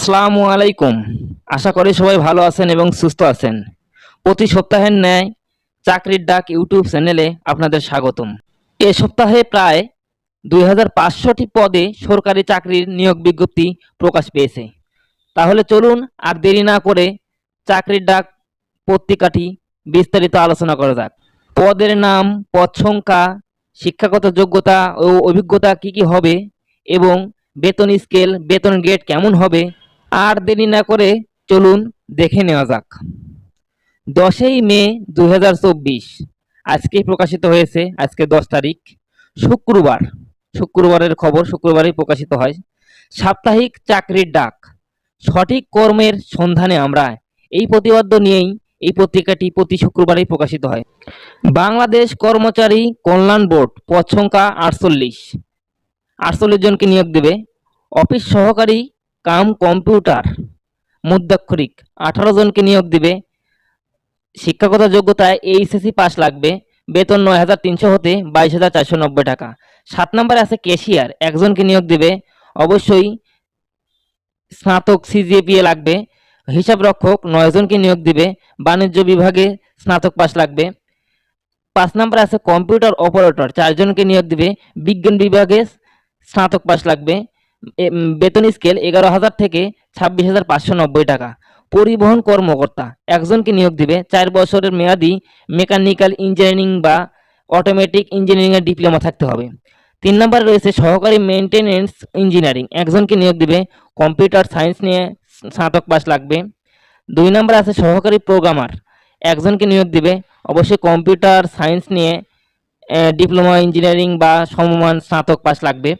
আসসালামু আলাইকুম। আশা করি সবাই ভালো আছেন এবং সুস্থ আছেন। প্রতি সপ্তাহের ন্যায় চাকরির ডাক ইউটিউব চ্যানেলে আপনাদের স্বাগতম। এ সপ্তাহে প্রায় দুই হাজার পাঁচশোটি পদে সরকারি চাকরির নিয়োগ বিজ্ঞপ্তি প্রকাশ পেয়েছে। তাহলে চলুন আর দেরি না করে চাকরির ডাক পত্রিকাটি বিস্তারিত আলোচনা করা যাক। পদের নাম, পদ সংখ্যা, শিক্ষাগত যোগ্যতা ও অভিজ্ঞতা কি কি হবে এবং বেতন স্কেল, বেতন গ্রেড কেমন হবে আর দেরি না করে চলুন দেখে নেওয়া যাক। দশই মে দু হাজার চব্বিশ, আজকে প্রকাশিত হয়েছে, আজকে দশ তারিখ, শুক্রবার। শুক্রবারের খবর শুক্রবারই প্রকাশিত হয়। সাপ্তাহিক চাকরির ডাক। সঠিক কর্মের সন্ধানে আমরা এই প্রতিবাদ্য নিয়েই এই পত্রিকাটি প্রতি শুক্রবারই প্রকাশিত হয়। বাংলাদেশ কর্মচারী কল্যাণ বোর্ড, পদ সংখ্যা আটচল্লিশ। আটচল্লিশ জনকে নিয়োগ দেবে। অফিস সহকারী কাম কম্পিউটার মুদ্রাক্ষরিক। আঠারো জনকে নিয়োগ দিবে। শিক্ষাগত যোগ্যতায় এইচএসসি পাস লাগবে। বেতন নয় হাজার তিনশো হতে বাইশ হাজার চারশো নব্বই টাকা। সাত নম্বরে আছে ক্যাশিয়ার। একজনকে নিয়োগ দিবে। অবশ্যই স্নাতক সিজিপিএ লাগবে। হিসাব রক্ষক নয় জনকে নিয়োগ দিবে। বাণিজ্য বিভাগে স্নাতক পাস লাগবে। পাঁচ নম্বরে আছে কম্পিউটার অপারেটর। চারজনকে নিয়োগ দিবে। বিজ্ঞান বিভাগে স্নাতক পাস লাগবে। বেতন স্কেল এগারো হাজার থেকে ছাব্বিশ হাজার পাঁচশো নব্বই টাকা। পরিবহন কর্মকর্তা, একজনকে নিয়োগ দিবে। চার বছরের মেয়াদি মেকানিক্যাল ইঞ্জিনিয়ারিং বা অটোমেটিক ইঞ্জিনিয়ারিংয়ের ডিপ্লোমা থাকতে হবে। তিন নম্বরে রয়েছে সহকারী মেনটেনেন্স ইঞ্জিনিয়ারিং একজনকে নিয়োগ দিবে। কম্পিউটার সায়েন্স নিয়ে স্নাতক পাস লাগবে। দুই নম্বরে আছে সহকারী প্রোগ্রামার একজনকে নিয়োগ দিবে। অবশ্যই কম্পিউটার সায়েন্স নিয়ে ডিপ্লোমা ইঞ্জিনিয়ারিং বা সমমান স্নাতক পাস লাগবে।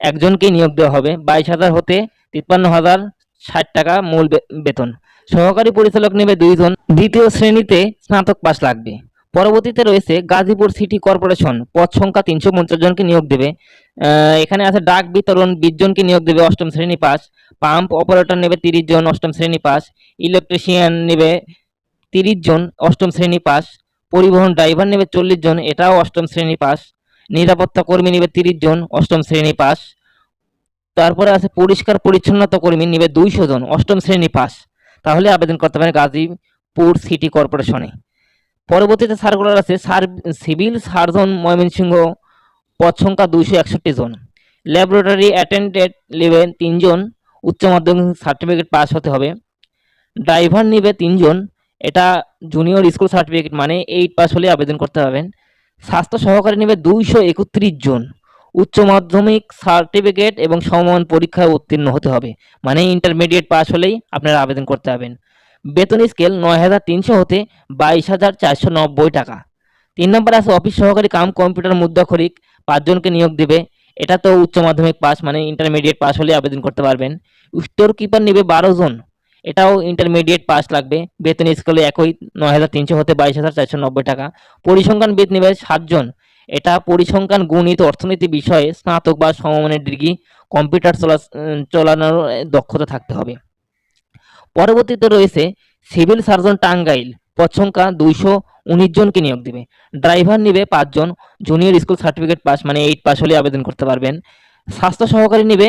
একজনকেই নিয়োগ দেওয়া হবে। বাইশ হাজার হতে তিপ্পান্ন হাজার ষাট টাকা মূল বেতন। সহকারী পরিচালক নেবে দুইজন। দ্বিতীয় শ্রেণীতে স্নাতক পাস লাগবে। পরবর্তীতে রয়েছে গাজীপুর সিটি কর্পোরেশন। পদ সংখ্যা তিনশো পঞ্চাশ জনকে নিয়োগ দেবে। এখানে আছে ডাক বিতরণ, বিশ জনকে নিয়োগ দেবে, অষ্টম শ্রেণি পাস পাম্প অপারেটর নেবে তিরিশ জন, অষ্টম শ্রেণি পাস ইলেকট্রিশিয়ান নেবে তিরিশ জন, অষ্টম শ্রেণি পাস পরিবহন ড্রাইভার নেবে চল্লিশ জন, এটাও অষ্টম শ্রেণি পাস নিরাপত্তা কর্মী নিবে তিরিশ জন, অষ্টম শ্রেণি পাস। তারপরে আছে পরিষ্কার পরিচ্ছন্নতা কর্মী নিবে দুইশো জন, অষ্টম শ্রেণি পাস। তাহলে আবেদন করতে পারেন গাজীপুর সিটি কর্পোরেশনে। পরবর্তীতে সার্কুলার আছে সার, সিভিল সার্জন ময়মনসিংহ পদ সংখ্যা দুইশো একষট্টি জন। ল্যাবরেটরি অ্যাটেন্ডেন্ট নেবেন তিনজন উচ্চ মাধ্যমিক সার্টিফিকেট পাস হতে হবে। ড্রাইভার নেবে তিনজন এটা জুনিয়র স্কুল সার্টিফিকেট মানে এইট পাস হলে আবেদন করতে পারবেন। স্বাস্থ্য সহকারী নেবে দুইশো একত্রিশ জন। উচ্চ মাধ্যমিক সার্টিফিকেট এবং সমমান পরীক্ষায় উত্তীর্ণ হতে হবে। মানে ইন্টারমিডিয়েট পাস হলেই আপনারা আবেদন করতে পারবেন। বেতন স্কেল নয় হাজার তিনশো হতে বাইশ হাজার চারশো নব্বই টাকা। তিন নম্বর আছে অফিস সহকারী কাম কম্পিউটার মুদ্রাক্ষরিক পাঁচজনকে নিয়োগ দেবে। এটা তো উচ্চ মাধ্যমিক পাস মানে ইন্টারমিডিয়েট পাস হলে আবেদন করতে পারবেন। স্টোর কিপার নেবে বারো জন। এটাও ইন্টারমিডিয়েট পাস লাগবে। বেতন স্কেলে একই নয় হাজার তিনশো হতে বাইশ হাজার চারশো নব্বই টাকা। পরিসংখ্যান বেত নেবে সাতজন। এটা পরিসংখ্যান গণিত অর্থনীতি বিষয়ে স্নাতক বা সমমানের ডিগ্রি, কম্পিউটার চলা চলানোর দক্ষতা থাকতে হবে। পরবর্তীতে রয়েছে সিভিল সার্জন টাঙ্গাইল। পদ সংখ্যা দুইশো উনিশ জনকে নিয়োগ দিবে। ড্রাইভার নিবে পাঁচজন। জুনিয়র স্কুল সার্টিফিকেট পাস মানে এইট পাস হলে আবেদন করতে পারবেন। স্বাস্থ্য সহকারী নিবে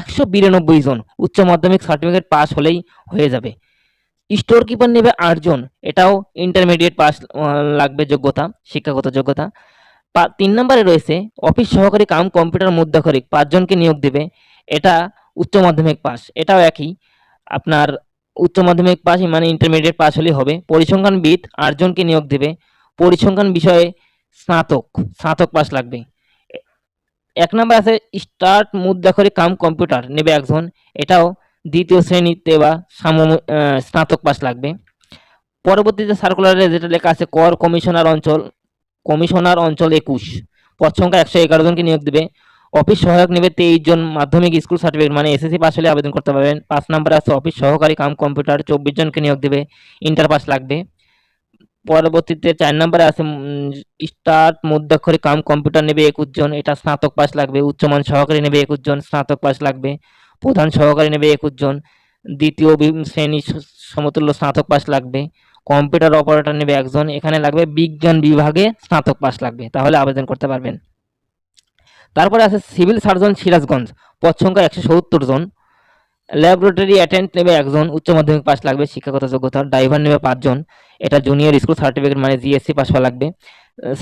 একশো বিরানব্বই জন উচ্চ মাধ্যমিক সার্টিফিকেট পাস হলেই হয়ে যাবে। স্টোর কিপার নেবে আটজন, এটাও ইন্টারমিডিয়েট পাস লাগবে যোগ্যতা, শিক্ষাগত যোগ্যতা। তিন নম্বরে রয়েছে অফিস সহকারী কাম কম্পিউটার মুদ্রাক্ষরিক, পাঁচজনকে নিয়োগ দেবে, এটা উচ্চ মাধ্যমিক পাস এটাও একই। আপনার উচ্চ মাধ্যমিক পাস মানে ইন্টারমিডিয়েট পাস হলেই হবে। পরিসংখ্যানবিদ আটজনকে নিয়োগ দেবে। পরিসংখ্যান বিষয়ে স্নাতক স্নাতক পাস লাগবে। এক নম্বর আছে স্টার্ট মুদ্রাক্ষরিক কাম কম্পিউটার নেবে একজন। এটাও দ্বিতীয় শ্রেণীতে বা সাম স্নাতক পাস লাগবে। পরবর্তীতে সার্কুলারে যেটা লেখা আছে, কর কমিশনার অঞ্চল কমিশনার অঞ্চল একুশ। পদ সংখ্যা একশো এগারো জনকে নিয়োগ দেবে। অফিস সহায়ক নেবে তেইশ জন মাধ্যমিক স্কুল সার্টিফিকেট মানে এসএসসি পাস হলে আবেদন করতে পারবেন। পাঁচ নাম্বার আছে, অফিস সহকারী কাম কম্পিউটার চব্বিশ জনকে নিয়োগ দেবে। ইন্টার পাস লাগবে। পরবর্তীতে চার নম্বরে আছে স্টার্ট মুদ্রাক্ষরী কাম কম্পিউটার নেবে একুশ জন, এটা স্নাতক পাস লাগবে, উচ্চমান সহকারী নেবে একুশ জন, স্নাতক পাস লাগবে, প্রধান সহকারী নেবে একুশ জন, দ্বিতীয় শ্রেণি সমতুল্য স্নাতক পাস লাগবে, কম্পিউটার অপারেটর নেবে একজন, এখানে লাগবে বিজ্ঞান বিভাগে স্নাতক পাস লাগবে, তাহলে আবেদন করতে পারবেন। তারপরে আছে সিভিল সার্জন সিরাজগঞ্জ পদ সংখ্যা একশো সত্তর জন ল্যাবরেটরি অ্যাটেন্ড নেবে একজন, উচ্চ মাধ্যমিক পাস লাগবে, শিক্ষাগত যোগ্যতা ড্রাইভার নেবে পাঁচজন। এটা জুনিয়র স্কুল সার্টিফিকেট মানে জিএসসি পাস হওয়া লাগবে।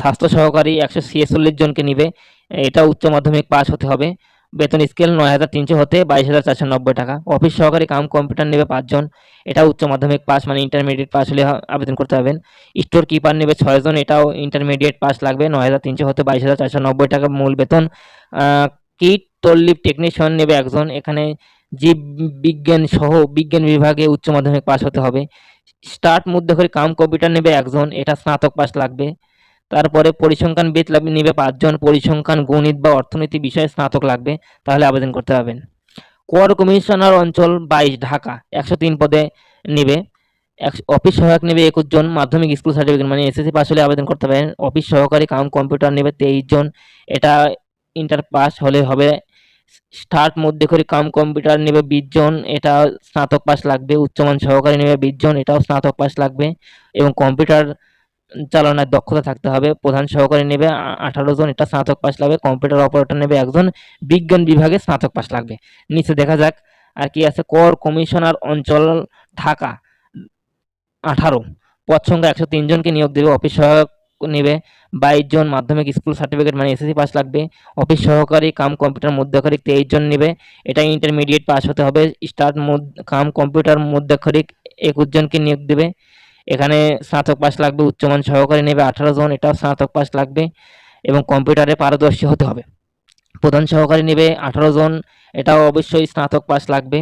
স্বাস্থ্য সহকারী একশো ছিয়াচল্লিশ জনকে নিবে। এটা উচ্চ মাধ্যমিক পাস হতে হবে। বেতন স্কেল নয় হাজার তিনশো হতে বাইশ হাজার চারশো নব্বই টাকা। অফিস সহকারী কাম কম্পিউটার নেবে পাঁচজন। এটা উচ্চ মাধ্যমিক পাস মানে ইন্টারমিডিয়েট পাস হলে আবেদন করতে হবেন স্টোর কিপার নেবে ছয়জন, এটাও ইন্টারমিডিয়েট পাস লাগবে। নয় হাজার তিনশো হতে বাইশ হাজার চারশো নব্বই টাকা মূল বেতন। কিট তল্লিপ টেকনিশিয়ান নেবে একজন। এখানে জীব বিজ্ঞান সহ বিজ্ঞান বিভাগে উচ্চ মাধ্যমিক পাস হতে হবে। স্টার্ট মধ্যকরি কাম কম্পিউটার নেবে একজন, এটা স্নাতক পাস লাগবে। তারপরে পরিসংখ্যানবিদ লাগ- নেবে পাঁচজন, পরিসংখ্যান, গণিত বা অর্থনীতি বিষয়ে স্নাতক লাগবে, তাহলে আবেদন করতে পারবেন। কর কমিশনার অঞ্চল বাইশ, ঢাকা, একশো তিন পদে নেবে। অফিস সহায়ক নেবে একুশ জন, মাধ্যমিক স্কুল সার্টিফিকেট মানে এসএসসি পাস হলে আবেদন করতে পারেন। অফিস সহকারী কাম কম্পিউটার নেবে তেইশ জন, এটা ইন্টার পাস হলে হবে স্টার্ট মধ্যকরি কাম কম্পিউটার নেবে বিশ জন, এটা স্নাতক পাস লাগবে, উচ্চমান সহকারী নেবে বিশ জন, এটাও স্নাতক পাস লাগবে। এবং কম্পিউটার চালানোর দক্ষতা থাকতে হবে, প্রধান সহকারী নেবে আঠারো জন, এটা স্নাতক পাস লাগবে, কম্পিউটার অপারেটর নেবে একজন, বিজ্ঞান বিভাগে স্নাতক পাস লাগবে। নিচে দেখা যাক আর কি আছে, কর কমিশনার অঞ্চল, ঢাকা, আঠারো, পদ সংখ্যা একশো তিনজনকে নিয়োগ দেবে, অফিস সহায়ক নেবে বাইশ জন মাধ্যমিক স্কুল সার্টিফিকেট মানে এসএসসি পাস লাগবে। অফিস সহকারী কাম কম্পিউটার মধ্যকারিক তেইশ জন নেবে। এটা ইন্টারমিডিয়েট পাস হতে হবে। স্টার্ট কাম কম্পিউটার মধ্যকারিক একুশ জনকে নিয়োগ দেবে। এখানে স্নাতক পাস লাগবে, উচ্চমান সহকারী নেবে আঠারো জন, এটাও স্নাতক পাস লাগবে এবং কম্পিউটারে পারদর্শী হতে হবে। প্রধান সহকারী নেবে আঠারো জন, এটাও অবশ্যই স্নাতক পাস লাগবে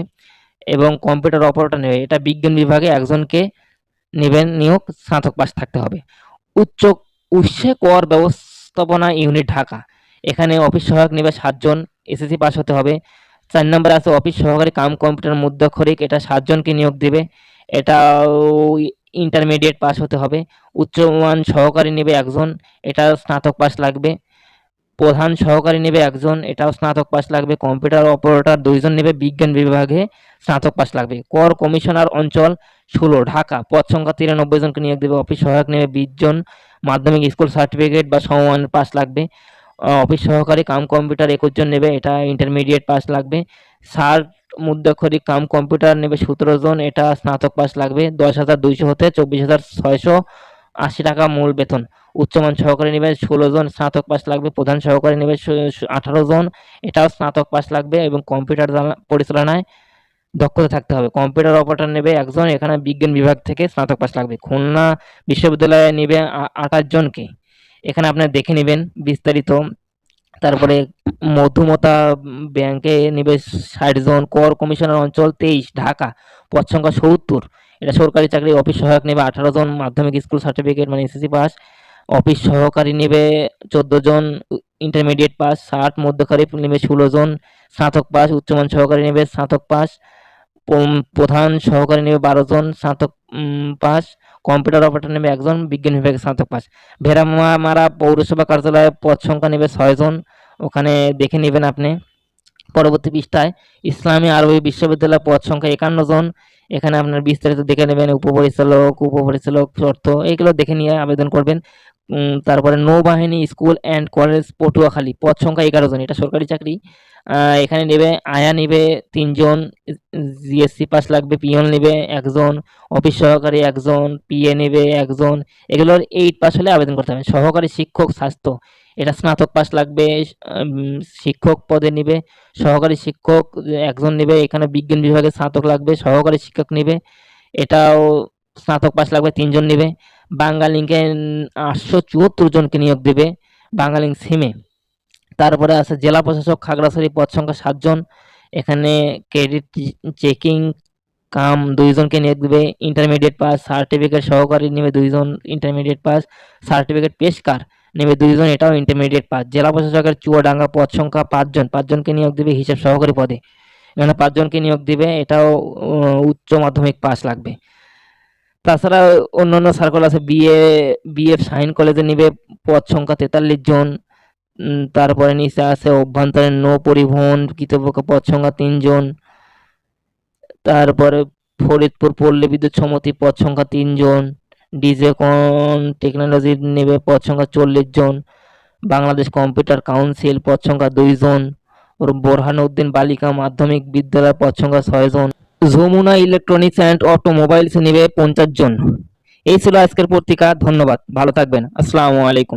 এবং কম্পিউটার অপারেটর নেবে। এটা বিজ্ঞান বিভাগে একজনকে নেবেন, নিয়োগ, স্নাতক পাস থাকতে হবে। উচ্চ উৎসে কর ব্যবস্থাপনা ইউনিট ঢাকা। এখানে অফিস সহায়ক নেবে সাতজন, এসএসসি পাস হতে হবে। চার নম্বর আছে অফিস সহকারী কাম কম্পিউটার মধ্যক্ষরিক এটা সাতজনকে নিয়োগ দেবে। এটা ইন্টারমিডিয়েট পাস হতে হবে। উচ্চমান সহকারী নেবে একজন এটা স্নাতক পাস লাগবে। প্রধান সহকারী নেবে একজন, এটাও স্নাতক পাস লাগবে। কম্পিউটার অপারেটর দুইজন নেবে, বিজ্ঞান বিভাগে স্নাতক পাস লাগবে। কর কমিশনার অঞ্চল ষোলো, ঢাকা। পদ সংখ্যা তিরানব্বই জনকে নিয়োগ দেবে। অফিস সহায়ক নেবে বিশ জন। মাধ্যমিক স্কুল সার্টিফিকেট বা সমমান পাস লাগবে। অফিস সহকারী কাম কম্পিউটার একুশ জন নেবে, এটা ইন্টারমিডিয়েট পাস লাগবে। ষাট মুদ্রাক্ষরিক কাম কম্পিউটার নেবে সতেরো জন, এটা স্নাতক পাস লাগবে। দশ হাজার দুইশো হতে চব্বিশ হাজার ছয়শো আশি টাকা মূল বেতন। উচ্চমান সহকারী নেবে ষোলো জন, স্নাতক পাস লাগবে। প্রধান সহকারী নেবে আঠারো জন, এটাও স্নাতক পাস লাগবে এবং কম্পিউটার চালা- পরিচালনায় দক্ষতা থাকতে হবে। কম্পিউটার অপারেটর নেবে একজন, এখানে বিজ্ঞান বিভাগ থেকে স্নাতক পাস লাগবে। খুলনা বিশ্ববিদ্যালয়ে নেবে আঠাশ জনকে। এখানে আপনার দেখে নেবেন বিস্তারিত। তারপরে মধুমতা ব্যাংকে নেবে ষাট জন, কর কমিশনার অঞ্চল তেইশ, ঢাকা পদ সংখ্যা সত্তর। এটা সরকারি চাকরি, অফিস সহায়ক নেবে আঠারো জন, মাধ্যমিক স্কুল সার্টিফিকেট মানে এসএসসি পাস। অফিস সহকারী নেবে চোদ্দ জন ইন্টারমিডিয়েট পাস, ষাট মধ্যকারী নেবে ষোলো জন, স্নাতক পাস, উচ্চমান সহকারী নেবে স্নাতক পাস। প্রধান সহকারী নেবে বারো জন স্নাতক পাস, কম্পিউটার অপারেটর নেবে একজন বিজ্ঞান বিভাগে স্নাতক পাস। ভেড়ামারা পৌরসভা কার্যালয়ে পদ সংখ্যা নেবে ছয়জন ওখানে দেখে নেবেন আপনি। পরবর্তী পৃষ্ঠায়, ইসলামী আরবি বিশ্ববিদ্যালয় পদ সংখ্যা একান্ন জন, এখানে আপনার বিস্তারিত দেখে নেবেন, উপপরিচালক উপপরিচালক শর্ত এইগুলো দেখে নিয়ে আবেদন করবেন। তারপরে নৌবাহিনী, স্কুল অ্যান্ড কলেজ পটুয়াখালী, পদ সংখ্যা এগারো জন, এটা সরকারি চাকরি। এখানে নেবে আয়া নেবে তিনজন, জিএসসি পাস লাগবে, পিয়ন নেবে একজন, অফিস সহকারী একজন, পিএ নেবে একজন, এগুলোর এইট পাস হলে আবেদন করতে হবে। সহকারী শিক্ষক স্বাস্থ্য, এটা স্নাতক পাস লাগবে শিক্ষক পদে নেবে, সহকারী শিক্ষক একজন নেবে, এখানে বিজ্ঞান বিভাগে স্নাতক লাগবে, সহকারী শিক্ষক নেবে, এটাও স্নাতক পাস লাগবে, তিনজন নেবে। বাঙালিকে আটশো চুয়াত্তর জনকে নিয়োগ দেবে বাঙালিং সিমে। তারপরে আছে জেলা প্রশাসক খাগড়াছড়ি, পদ সংখ্যা সাতজন এখানে ক্রেডিট চেকিং কাম দুইজনকে নিয়োগ দেবে। ইন্টারমিডিয়েট পাস, সার্টিফিকেট সহকারী নেবে দুইজন ইন্টারমিডিয়েট পাস, সার্টিফিকেট পেশকার নেবে দুইজন এটাও ইন্টারমিডিয়েট পাস। জেলা প্রশাসকের চুয়াডাঙ্গা পদ সংখ্যা পাঁচজন পাঁচজনকে নিয়োগ দেবে হিসাব সহকারী পদে। এখানে পাঁচজনকে নিয়োগ দিবে, এটাও, উচ্চ মাধ্যমিক পাস লাগবে। তাছাড়া অন্যান্য সার্কল আছে বিএ বিএফ সাইন কলেজে নিবে পদ সংখ্যা তেতাল্লিশ জন। তারপরে নিচে আছে অভ্যন্তরীণ নৌ পরিবহন, কৃতপক্ষ পদ সংখ্যা তিনজন তারপরে ফরিদপুর পল্লী বিদ্যুৎ সমিতি পদ সংখ্যা তিনজন ডিজে কন টেকনোলজি নেবে পদ সংখ্যা চল্লিশ জন। বাংলাদেশ কম্পিউটার কাউন্সিল পদ সংখ্যা দুইজন বোরহানউদ্দিন বালিকা মাধ্যমিক বিদ্যালয় পদ সংখ্যা ছয় জন। যমুনা ইলেকট্রনিক্স অ্যান্ড অটোমোবাইলস নিবে পঞ্চাশ জন। এই ছিল আজকের পত্রিকা, ধন্যবাদ। ভালো থাকবেন। আসসালামু আলাইকুম।